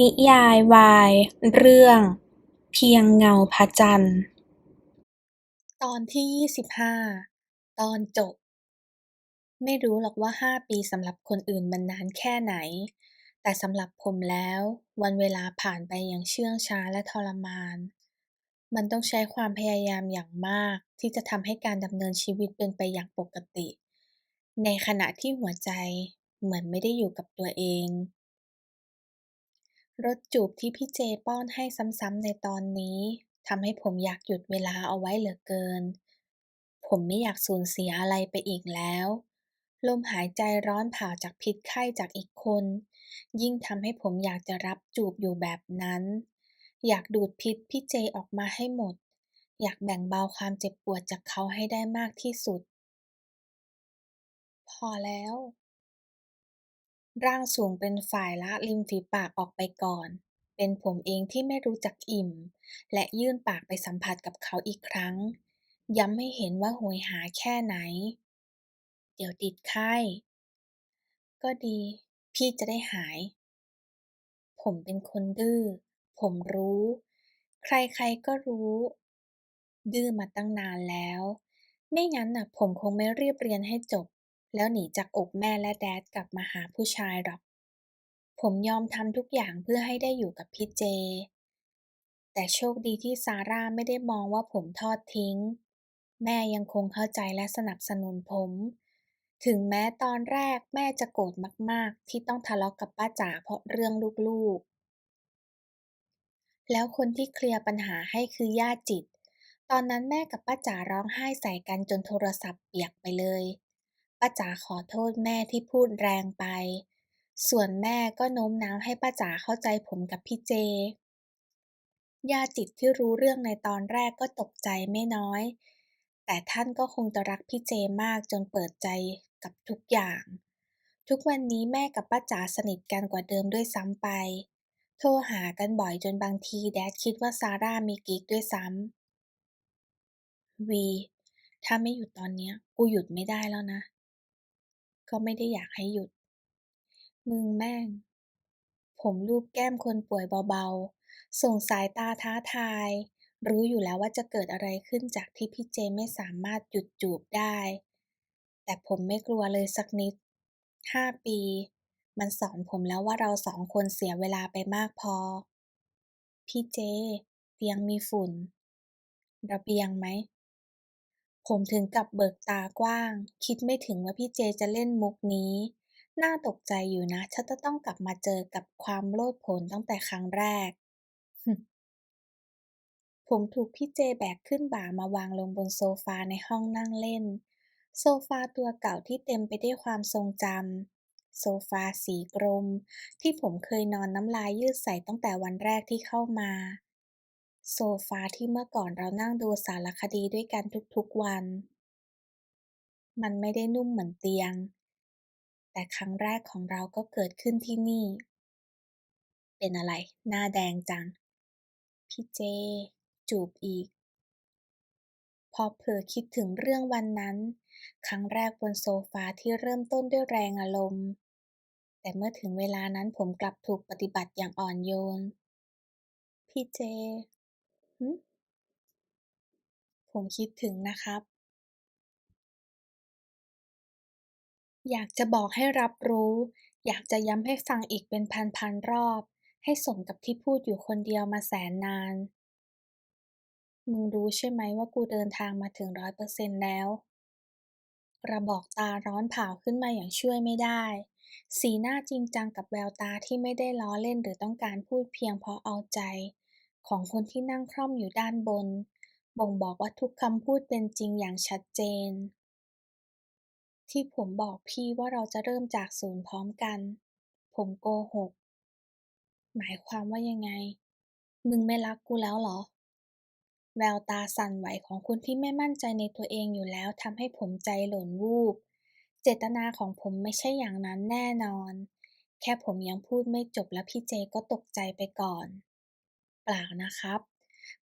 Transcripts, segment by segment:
นิยายวายเรื่อง เพียงเงาพระจันทร์ ตอนที่ยี่สิบห้าตอนจบ ไม่รู้หรอกว่าห้าปีสำหรับคนอื่นมันนานแค่ไหน แต่สำหรับผมแล้ว วันเวลาผ่านไปอย่างเชื่องช้าและทรมาน มันต้องใช้ความพยายามอย่างมากที่จะทำให้การดำเนินชีวิตเป็นไปอย่างปกติ ในขณะที่หัวใจเหมือนไม่ได้อยู่กับตัวเอง รสจูบที่พี่เจป้อนให้ซ้ำๆในตอนนี้ทำให้ผมอยากหยุดเวลาเอาไว้เหลือเกิน ผมไม่อยากสูญเสียอะไรไปอีกแล้ว ลมหายใจร้อนเผาจากพิษไข้จากอีกคน ยิ่งทำให้ผมอยากจะรับจูบอยู่แบบนั้น อยากดูดพิษพี่เจออกมาให้หมด อยากแบ่งเบาความเจ็บปวดจากเขาให้ได้มากที่สุด พอแล้ว ร่างสูงเป็นฝ่ายละริมฝีปากออกไปก่อน เป็นผมเองที่ไม่รู้จักอิ่ม และยื่นปากไปสัมผัสกับเขาอีกครั้ง ย้ำให้เห็นว่าโหยหาแค่ไหน เดี๋ยวติดไข้ ก็ดี พี่จะได้หาย ผมเป็นคนดื้อ ผมรู้ ใครๆก็รู้ ดื้อมาตั้งนานแล้ว ไม่งั้นน่ะ ผมคงไม่เรียบเรียนให้จบ แล้วหนีจากอกแม่และแดดกลับมาหาผู้ชายหรอก ผมยอมทำทุกอย่างเพื่อให้ได้อยู่กับพี่เจ แต่โชคดีที่ซาร่าไม่ได้มองว่าผมทอดทิ้ง แม่ยังคงเข้าใจและสนับสนุนผม ถึงแม้ตอนแรกแม่จะโกรธมาก ๆ ที่ต้องทะเลาะกกับป้าจ๋าเพราะเรื่องลูกๆ แล้วคนที่เคลียร์ปัญหาให้คือย่าจิตตอนนั้นแม่กับป้าจ๋าร้องไห้ใส่กันจนโทรศัพท์เปียกไปเลย ป้าจ๋าขอโทษแม่ที่พูดแรงไป ส่วนแม่ก็โน้มน้าวให้ป้าจ๋าเข้าใจผมกับพี่เจย่าจิตที่รู้เรื่องในตอนแรกก็ตกใจไม่น้อย แต่ท่านก็คงจะรักพี่เจมากจนเปิดใจกับทุกอย่าง ทุกวันนี้แม่กับป้าจ๋าสนิทกันกว่าเดิมด้วยซ้ำไป โทรหากันบ่อยจนบางทีแดดคิดว่าซาร่ามีกิ๊กด้วยซ้ำวี ถ้าไม่หยุดตอนนี้กูหยุดไม่ได้แล้วนะ ก็ไม่ได้อยากให้หยุด มึงแม่ง ผมลูบแก้มคนป่วยเบาๆ ส่งสายตาท้าทาย รู้อยู่แล้วว่าจะเกิดอะไรขึ้นจากที่พี่เจไม่สามารถหยุดจูบได้ แต่ผมไม่กลัวเลยสักนิด ห้าปี มันสอนผมแล้วว่าเราสองคนเสียเวลาไปมากพอ พี่เจ เตียงมีฝุ่น ระเบียงไหม ผมถึงกับเบิกตากว้าง คิดไม่ถึงว่าพี่เจจะเล่นมุกนี้ น่าตกใจอยู่นะฉันจะต้องกลับมาเจอกับความโลดโผนตั้งแต่ครั้งแรก ผมถูกพี่เจแบกขึ้นบ่ามาวางลงบนโซฟาในห้องนั่งเล่น โซฟาตัวเก่าที่เต็มไปด้วยความทรงจำโซฟาสีกรม ที่ผมเคยนอนน้ำลายยืดใส่ตั้งแต่วันแรกที่เข้ามา โซฟาที่เมื่อก่อนเรานั่งดูสารคดีด้วยกันทุกๆวัน มันไม่ได้นุ่มเหมือนเตียง แต่ครั้งแรกของเราก็เกิดขึ้นที่นี่ เป็นอะไร หน้าแดงจัง พี่เจ จูบอีก พอเผลอคิดถึงเรื่องวันนั้น ครั้งแรกบนโซฟาที่เริ่มต้นด้วยแรงอารมณ์ แต่เมื่อถึงเวลานั้นผมกลับถูกปฏิบัติอย่างอ่อนโยน พี่เจ ผมคิดถึงนะครับ อยากจะบอกให้รับรู้ อยากจะย้ำให้ฟังอีกเป็นพันๆรอบ ให้สมกับที่พูดอยู่คนเดียวมาแสนนาน มึงรู้ใช่ไหมว่ากูเดินทางมาถึงร้อยเปอร์เซ็นต์แล้ว กระบอกตาร้อนเผาขึ้นมาอย่างช่วยไม่ได้ สีหน้าจริงจังกับแววตาที่ไม่ได้ล้อเล่นหรือต้องการพูดเพียงเพราะเอาใจ ของคนที่นั่งคร่อมอยู่ด้านบน บ่งบอกว่าทุกคำพูดเป็นจริงอย่างชัดเจน ที่ผมบอกพี่ว่าเราจะเริ่มจากศูนย์พร้อมกัน ผมโกหก หมายความว่ายังไง มึงไม่รักกูแล้วเหรอ แววตาสั่นไหวของคนที่ไม่มั่นใจในตัวเองอยู่แล้วทำให้ผมใจหล่นวูบ เจตนาของผมไม่ใช่อย่างนั้นแน่นอน แค่ผมยังพูดไม่จบแล้วพี่เจก็ตกใจไปก่อน ปล่านะครับ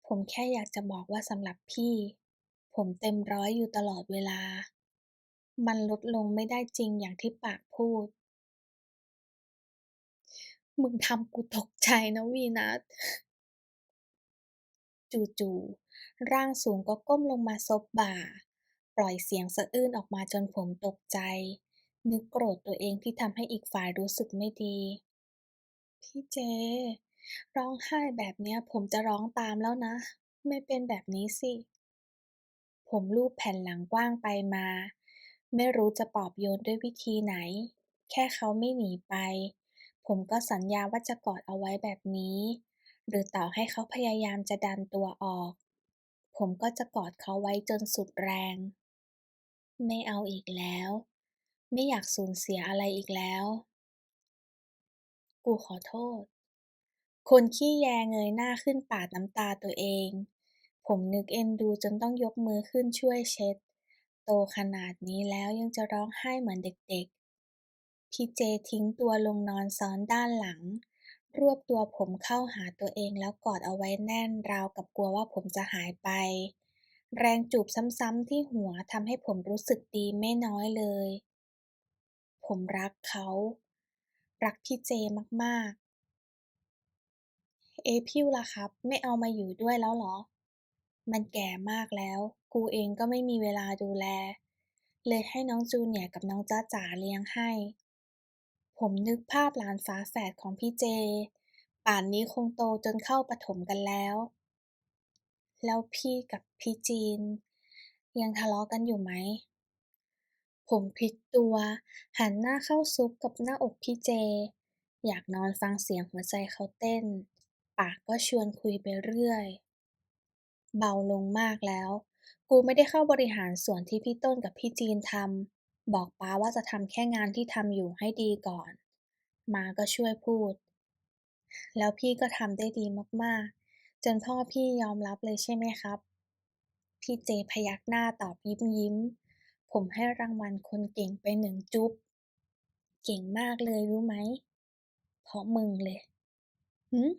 ผมแค่อยากจะบอกว่าสำหรับพี่ ผมเต็มร้อยอยู่ตลอดเวลา มันลดลงไม่ได้จริงอย่างที่ปากพูด มึงทำกูตกใจนะวีนัสจู่ๆร่างสูงก็ก้มลงมาซบบ่า ปล่อยเสียงสะอื้นออกมาจนผมตกใจ นึกโกรธตัวเองที่ทำให้อีกฝ่ายรู้สึกไม่ดี พี่เจ ร้องไห้แบบเนี้ยผมจะร้องตามแล้วนะ ไม่เป็นแบบนี้สิ ผมลูบแผ่นหลังกว้างไปมา ไม่รู้จะปลอบโยนด้วยวิธีไหน แค่เขาไม่หนีไป ผมก็สัญญาว่าจะกอดเอาไว้แบบนี้ หรือต่อให้เขาพยายามจะดันตัวออก ผมก็จะกอดเขาไว้จนสุดแรง ไม่เอาอีกแล้ว ไม่อยากสูญเสียอะไรอีกแล้ว กูขอโทษ คนขี้แยเงยหน้าขึ้นปาดน้ำตาตัวเอง ผมนึกเอ็นดูจนต้องยกมือขึ้นช่วยเช็ด โตขนาดนี้แล้วยังจะร้องไห้เหมือนเด็กๆ พี่เจทิ้งตัวลงนอนซ้อนด้านหลัง รวบตัวผมเข้าหาตัวเองแล้วกอดเอาไว้แน่นราวกับกลัวว่าผมจะหายไป แรงจูบซ้ำๆที่หัวทำให้ผมรู้สึกดีไม่น้อยเลย ผมรักเขา รักพี่เจมากๆ เอพิวล่ะครับ ไม่เอามาอยู่ด้วยแล้วเหรอ มันแก่มากแล้ว กูเองก็ไม่มีเวลาดูแล เลยให้น้องจูเนียกับน้องจ๊ะจ๋าเลี้ยงให้ ผมนึกภาพหลานฝาแฝดของพี่เจ ป่านนี้คงโตจนเข้าประถมกันแล้ว แล้วพี่กับพี่จีน ยังทะเลาะกันอยู่ไหมผมพลิกตัว หันหน้าเข้าซุกกับหน้าอกพี่เจ อยากนอนฟังเสียงหัวใจเขาเต้น ปากก็ชวนคุยไปเรื่อย เบาลงมากแล้ว กูไม่ได้เข้าบริหารส่วนที่พี่ต้นกับพี่จีนทำ บอกป้าว่าจะทำแค่งานที่ทำอยู่ให้ดีก่อน มาก็ช่วยพูด แล้วพี่ก็ทำได้ดีมากๆ จนพ่อพี่ยอมรับเลยใช่ไหมครับ พี่เจพยักหน้าตอบยิ้มยิ้ม ผมให้รางวัลคนเก่งไปหนึ่งจุ๊บ เก่งมากเลยรู้ไหม เพราะมึงเลยหืม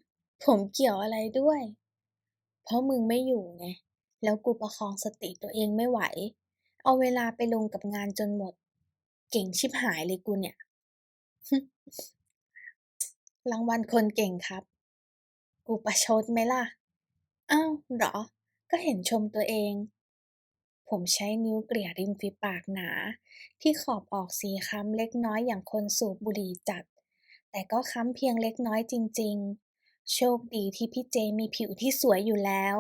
ผมเกี่ยวอะไรด้วย เพราะมึงไม่อยู่ไง แล้วกูประคองสติตัวเองไม่ไหว เอาเวลาไปลงกับงานจนหมด เก่งชิบหายเลยกูเนี่ย รางวัลคนเก่งครับ กูประชดไหมล่ะ อ้าวเหรอ ก็เห็นชมตัวเอง ผมใช้นิ้วเกลี่ยริมฝีปากหนา ที่ขอบออกสีค้ำเล็กน้อยอย่างคนสูบบุหรี่จัด แต่ก็ค้ำเพียงเล็กน้อยจริง ๆ โชคดีที่พี่เจมีผิวที่สวยอยู่แล้ว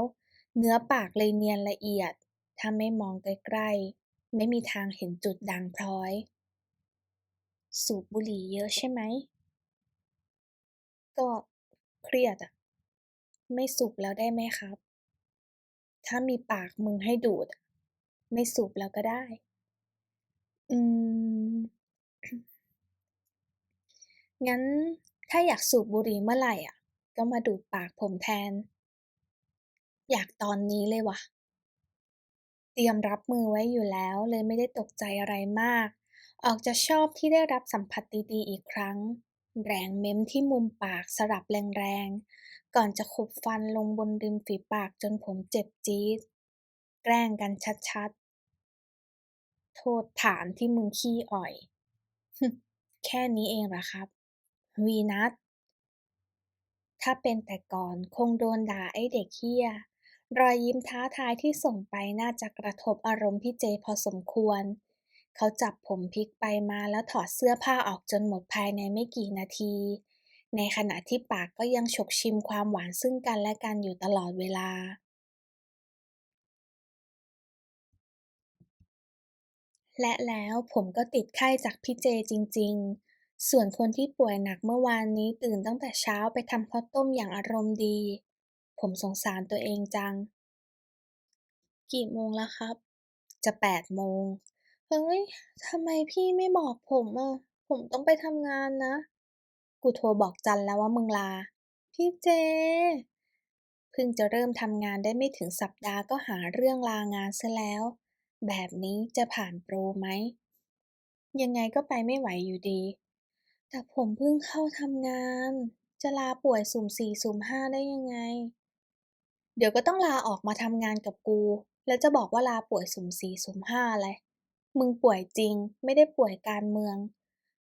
เนื้อปากเลยเนียนละเอียด ถ้าไม่มองใกล้ๆ ไม่มีทางเห็นจุดด่างพร้อย สูบบุหรี่เยอะใช่ไหม ก็เครียดอะไม่สูบแล้วได้ไหมครับ ถ้ามีปากมึงให้ดูด ไม่สูบแล้วก็ได้ อืม งั้นถ้าอยากสูบบุหรี่เมื่อไหร่อะ ก็มาดูดปากผมแทน อยากตอนนี้เลยว่ะ เตรียมรับมือไว้อยู่แล้วเลยไม่ได้ตกใจอะไรมาก ออกจะชอบที่ได้รับสัมผัสดีๆอีกครั้ง แรงเม้มที่มุมปากสลับแรงๆ ก่อนจะขบฟันลงบนริมฝีปากจนผมเจ็บจี๊ด แกล้งกันชัดๆ โทษฐานที่มึงขี้อ่อย แค่นี้เองเหรอครับ วีนัส ถ้าเป็นแต่ก่อนคงโดนด่าไอ้เด็กเหี้ย รอยยิ้มท้าทายที่ส่งไปน่าจะกระทบอารมณ์พี่เจพอสมควร เขาจับผมพลิกไปมาแล้วถอดเสื้อผ้าออกจนหมดภายในไม่กี่นาที ในขณะที่ปากก็ยังฉกชิมความหวานซึ่งกันและกันอยู่ตลอดเวลา และแล้วผมก็ติดไข้จากพี่เจจริง ๆ ส่วนคนที่ป่วยหนักเมื่อวานนี้ตื่นตั้งแต่เช้าไปทำข้าวต้มอย่างอารมณ์ดี ผมสงสารตัวเองจัง กี่โมงแล้วครับ จะแปดโมง เฮ้ยทำไมพี่ไม่บอกผมอะ ผมต้องไปทำงานนะ กูโทรบอกจันแล้วว่ามึงลา พี่เจ เพิ่งจะเริ่มทำงานได้ไม่ถึงสัปดาห์ก็หาเรื่องลางานซะแล้ว แบบนี้จะผ่านโปรไหม ยังไงก็ไปไม่ไหวอยู่ดี แต่ผมเพิ่งเข้าทำงาน จะลาป่วยสุ่มสี่สุ่มห้าได้ยังไง เดี๋ยวก็ต้องลาออกมาทำงานกับกู แล้วจะบอกว่าลาป่วยสุ่มสี่สุ่มห้าอะไร มึงป่วยจริง ไม่ได้ป่วยการเมือง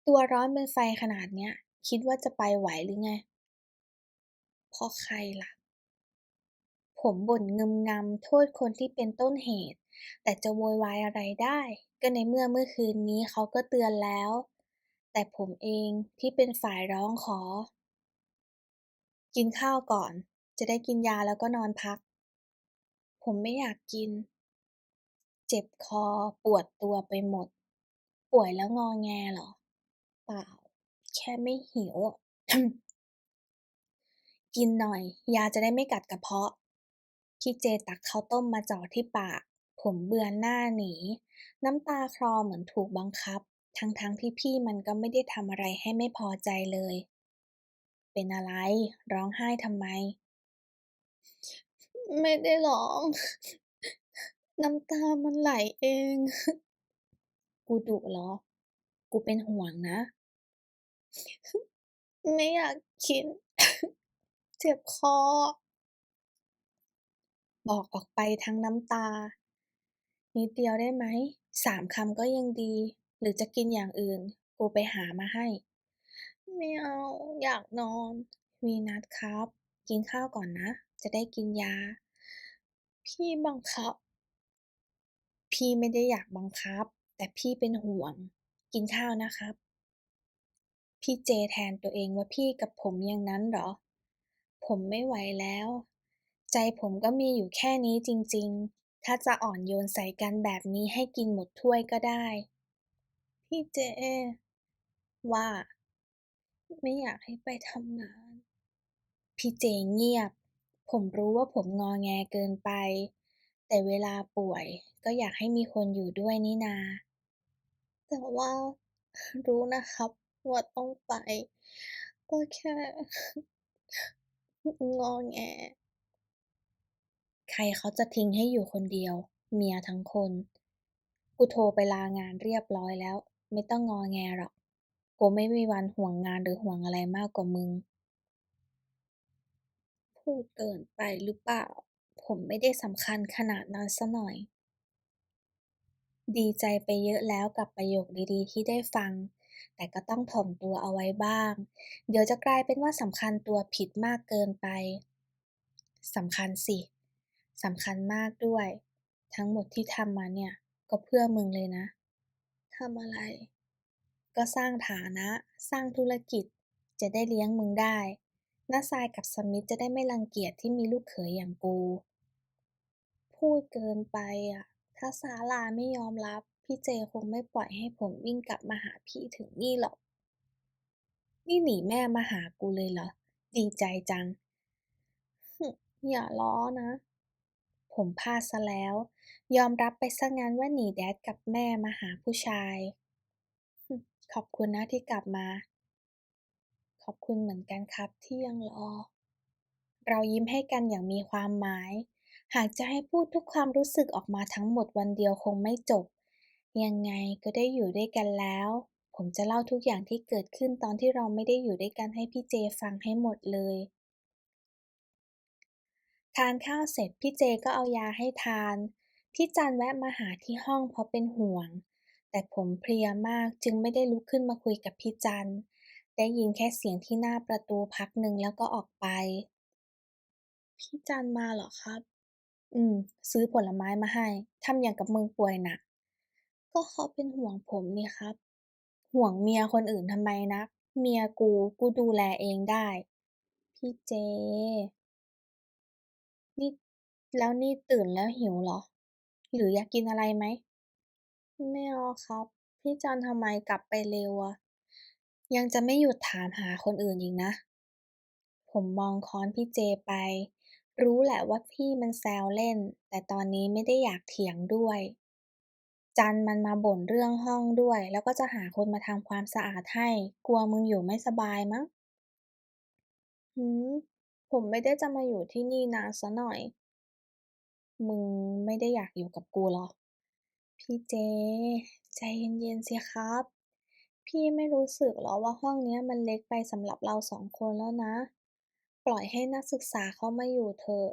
ตัวร้อนเป็นไฟขนาดเนี้ย คิดว่าจะไปไหวหรือไงเพราะใครล่ะ ผมบ่นงึมงำโทษคนที่เป็นต้นเหตุ แต่จะโวยวายอะไรได้ ก็ในเมื่อเมื่อคืนนี้เขาก็เตือนแล้ว แต่ผมเองที่เป็นฝ่ายร้องขอ กินข้าวก่อน จะได้กินยาแล้วก็นอนพัก ผมไม่อยากกิน เจ็บคอปวดตัวไปหมด ป่วยแล้วงอแงเหรอ เปล่า แค่ไม่หิว กินหน่อย ยาจะได้ไม่กัดกระเพาะ พี่เจตักข้าวต้มมาจ่อที่ปาก ผมเบือนหน้าหนี น้ำตาคลอเหมือนถูกบังคับ ทั้งๆทที่พี่มันก็ไม่ได้ทำอะไรให้ไม่พอใจเลย เป็นอะไร ร้องไห้ทำไม ไม่ได้ร้อง น้ำตามันไหลเอง กูดุเหรอ กูเป็นห่วงนะ ไม่อยากคิด เจ็บคอ บอกออกไปทั้งน้ำตา นิดเดียวได้ไหม สามคำก็ยังดี หรือจะกินอย่างอื่น กูไปหามาให้ ไม่เอา อยากนอนวีนัสครับ กินข้าวก่อนนะ จะได้กินยา พี่บังคับ พี่ไม่ได้อยากบังคับ แต่พี่เป็นห่วง กินข้าวนะครับ พี่เจแทนตัวเองว่าพี่กับผมอย่างนั้นหรอ ผมไม่ไหวแล้ว ใจผมก็มีอยู่แค่นี้จริง ๆ ถ้าจะอ่อนโยนใส่กันแบบนี้ให้กินหมดถ้วยก็ได้ พี่เจ ว่า ไม่อยากให้ไปทำงาน พี่เจเงียบ ผมรู้ว่าผมงอแงเกินไป แต่เวลาป่วยก็อยากให้มีคนอยู่ด้วยนี่นา แต่ว่ารู้นะครับว่าต้องไป ก็แค่ งอแง ใครเขาจะทิ้งให้อยู่คนเดียว เมียทั้งคน กูโทรไปลางานเรียบร้อยแล้ว ไม่ต้องงอแงหรอก กูไม่มีวันห่วงงานหรือห่วงอะไรมากกว่ามึง พูดเกินไปหรือเปล่า ผมไม่ได้สำคัญขนาดนั้นซะหน่อย ดีใจไปเยอะแล้วกับประโยคดีๆ ที่ได้ฟัง แต่ก็ต้องถ่อมตัวเอาไว้บ้าง เดี๋ยวจะกลายเป็นว่าสำคัญตัวผิดมากเกินไปสำคัญสิสำคัญมากด้วย ทั้งหมดที่ทำมาเนี่ย ก็เพื่อมึงเลยนะ ทำอะไร ก็สร้างฐานะ สร้างธุรกิจ จะได้เลี้ยงมึงได้น้าทรายกับสมิธจะได้ไม่รังเกียจที่มีลูกเขยอย่างกู พูดเกินไปอะ ถ้าศาลาไม่ยอมรับ พี่เจคงไม่ปล่อยให้ผมวิ่งกลับมาหาพี่ถึงนี่หรอก นี่หนีแม่มาหากูเลยเหรอ ดีใจจัง อย่าล้อนะ ผมพลาดซะแล้ว ยอมรับไปซะงั้นว่าหนีแดดกับแม่มาหาผู้ชาย ขอบคุณนะที่กลับมา ขอบคุณเหมือนกันครับที่ยังรอ เรายิ้มให้กันอย่างมีความหมาย หากจะให้พูดทุกความรู้สึกออกมาทั้งหมดวันเดียวคงไม่จบ ยังไงก็ได้อยู่ด้วยกันแล้ว ผมจะเล่าทุกอย่างที่เกิดขึ้นตอนที่เราไม่ได้อยู่ด้วยกันให้พี่เจฟังให้หมดเลย ทานข้าวเสร็จพี่เจก็เอายาให้ทาน พี่จันแวะมาหาที่ห้องเพราะเป็นห่วง แต่ผมเพลียมากจึงไม่ได้ลุกขึ้นมาคุยกับพี่จัน ได้ยินแค่เสียงที่หน้าประตูพักหนึ่งแล้วก็ออกไป พี่จันมาเหรอครับ อืม ซื้อผลไม้มาให้ทำอย่างกับมึงป่วยหนัก ก็เขาเป็นห่วงผมนี่ครับ ห่วงเมียคนอื่นทำไมนัก เมียกูกูดูแลเองได้ พี่เจ นี่แล้วนี่ตื่นแล้วหิวเหรอ หรืออยากกินอะไรไหม ไม่เอาครับ พี่จันทำไมกลับไปเร็วอะยังจะไม่หยุดถามหาคนอื่นอีกนะ ผมมองค้อนพี่เจไป รู้แหละว่าพี่มันแซวเล่น แต่ตอนนี้ไม่ได้อยากเถียงด้วย จันมันมาบ่นเรื่องห้องด้วย แล้วก็จะหาคนมาทำความสะอาดให้ กลัวมึงอยู่ไม่สบายมั้งหือ ผมไม่ได้จะมาอยู่ที่นี่นานซะหน่อย มึงไม่ได้อยากอยู่กับกูหรอ พี่เจ ใจเย็นๆสิครับ พี่ไม่รู้สึกหรอว่าห้องเนี้ยมันเล็กไปสำหรับเราสองคนแล้วนะ ปล่อยให้นักศึกษาเขามาอยู่เถอะ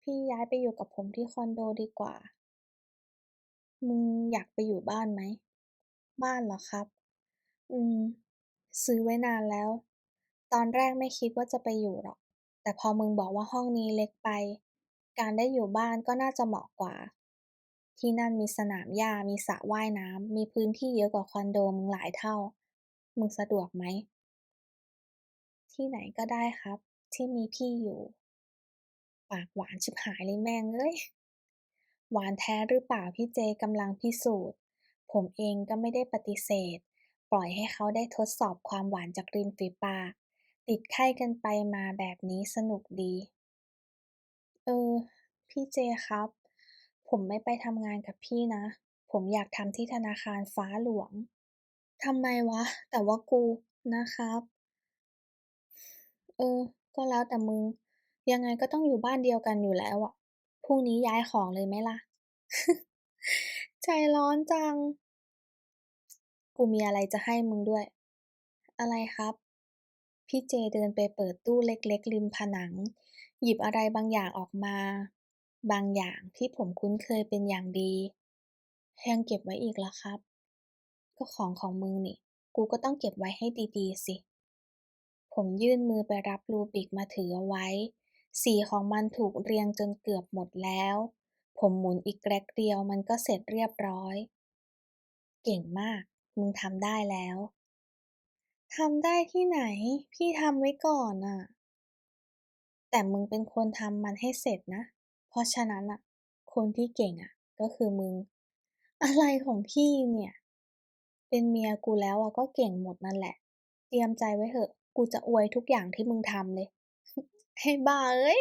พี่ย้ายไปอยู่กับผมที่คอนโดดีกว่า มึงอยากไปอยู่บ้านไหม บ้านเหรอครับ อืม ซื้อไว้นานแล้ว ตอนแรกไม่คิดว่าจะไปอยู่หรอก แต่พอมึงบอกว่าห้องนี้เล็กไป การได้อยู่บ้านก็น่าจะเหมาะกว่า ที่นั่นมีสนามหญ้ามีสระว่ายน้ำมีพื้นที่เยอะกว่าคอนโดมึงหลายเท่า มึงสะดวกไหม?ที่ไหนก็ได้ครับ ที่มีพี่อยู่ ปากหวานชิบหายเลยแม่งเอ้ยหวานแท้หรือเปล่าพี่เจกำลังพิสูจน์ ผมเองก็ไม่ได้ปฏิเสธ ปล่อยให้เขาได้ทดสอบความหวานจากริมฝีปาก ติดไข้กันไปมาแบบนี้สนุกดี เออ พี่เจครับ ผมไม่ไปทำงานกับพี่นะ ผมอยากทำที่ธนาคารฟ้าหลวง ทำไมวะ แต่ว่ากูนะครับ เออ ก็แล้วแต่มึง ยังไงก็ต้องอยู่บ้านเดียวกันอยู่แล้วอะพรุ่งนี้ย้ายของเลยไหมล่ะ ใจร้อนจัง กูมีอะไรจะให้มึงด้วย อะไรครับ พี่เจเดินไปเปิดตู้เล็กๆ ริมผนัง หยิบอะไรบางอย่างออกมา บางอย่างที่ผมคุ้นเคยเป็นอย่างดี ยังเก็บไว้อีกเหรอครับ ก็ของของมึงนี่ กูก็ต้องเก็บไว้ให้ดีๆ สิ ผมยื่นมือไปรับรูบิกมาถือเอาไว้ สีของมันถูกเรียงจนเกือบหมดแล้ว ผมหมุนอีกแกร็กเดียวมันก็เสร็จเรียบร้อย เก่งมาก มึงทำได้แล้ว ทำได้ที่ไหน พี่ทำไว้ก่อนน่ะ แต่มึงเป็นคนทำมันให้เสร็จนะ เพราะฉะนั้นน่ะ คนที่เก่งอะก็คือมึง อะไรของพี่เนี่ย เป็นเมียกูแล้วอะก็เก่งหมดนั่นแหละ เตรียมใจไว้เหอะ กูจะอวยทุกอย่างที่มึงทำเลยไอ้บ้าเอ้ย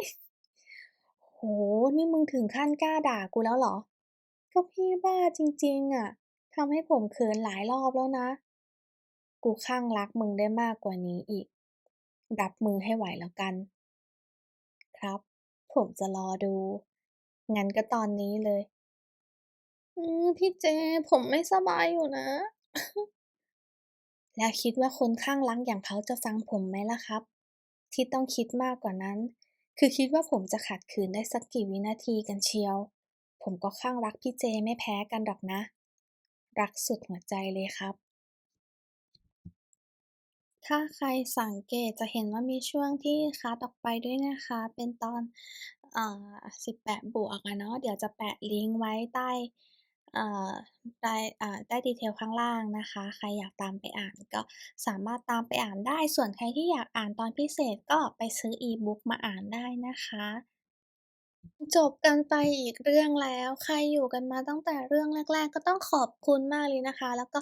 โอ้โฮนี่มึงถึงขั้นกล้าด่ากูแล้วเหรอ?ก็พี่บ้าจริง ๆอะทำให้ผมเขินหลายรอบแล้วนะ กูคลั่งรักมึงได้มากกว่านี้อีก รับมือให้ไหวแล้วกัน ครับ ผมจะรอดู งั้นก็ตอนนี้เลย อือพี่เจ ผมไม่สบายอยู่นะ แล้วคิดว่าคนคลั่งรักอย่างเขาจะฟังผมไหมล่ะครับ ที่ต้องคิดมากกว่านั้น คือคิดว่าผมจะขัดขืนได้สักกี่วินาทีกันเชียว ผมก็คลั่งรักพี่เจไม่แพ้กันหรอกนะ รักสุดหัวใจเลยครับ ถ้าใครสังเกตจะเห็นว่ามีช่วงที่คัดออกไปด้วยนะคะ เป็นตอนอ18 บวกอะเนาะ เดี๋ยวจะแปะลิงก์ไว้ใต้ใต้ใต้ดีเทลข้างล่างนะคะ ใครอยากตามไปอ่านก็สามารถตามไปอ่านได้ ส่วนใครที่อยากอ่านตอนพิเศษก็ไปซื้ออีบุ๊กมาอ่านได้นะคะ จบกันไปอีกเรื่องแล้ว ใครอยู่กันมาตั้งแต่เรื่องแรก ๆ ก็ต้องขอบคุณมากเลยนะคะ แล้วก็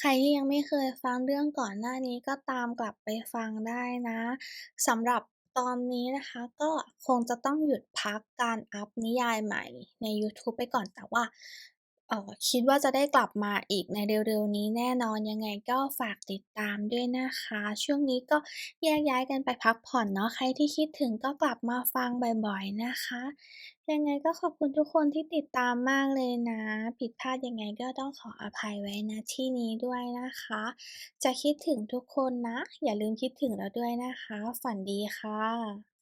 ใครที่ยังไม่เคยฟังเรื่องก่อนหน้านี้ก็ตามกลับไปฟังได้นะสำหรับตอนนี้นะคะก็คงจะต้องหยุดพักการอัพนิยายใหม่ในยูทูบไปก่อนแต่ว่า เอ่อ คิดว่าจะได้กลับมาอีกในเร็ว ๆ นี้แน่นอน ยังไงก็ฝากติดตามด้วยนะคะ ช่วงนี้ก็แยกย้ายกันไปพักผ่อนเนาะ ใครที่คิดถึงก็กลับมาฟังบ่อย ๆ นะคะ ยังไงก็ขอบคุณทุกคนที่ติดตามมากเลยนะ ผิดพลาดยังไงก็ต้องขออภัยไว้ ณ ที่นี้ด้วยนะคะ จะคิดถึงทุกคนนะ อย่าลืมคิดถึงเราด้วยนะคะ ฝันดีค่ะ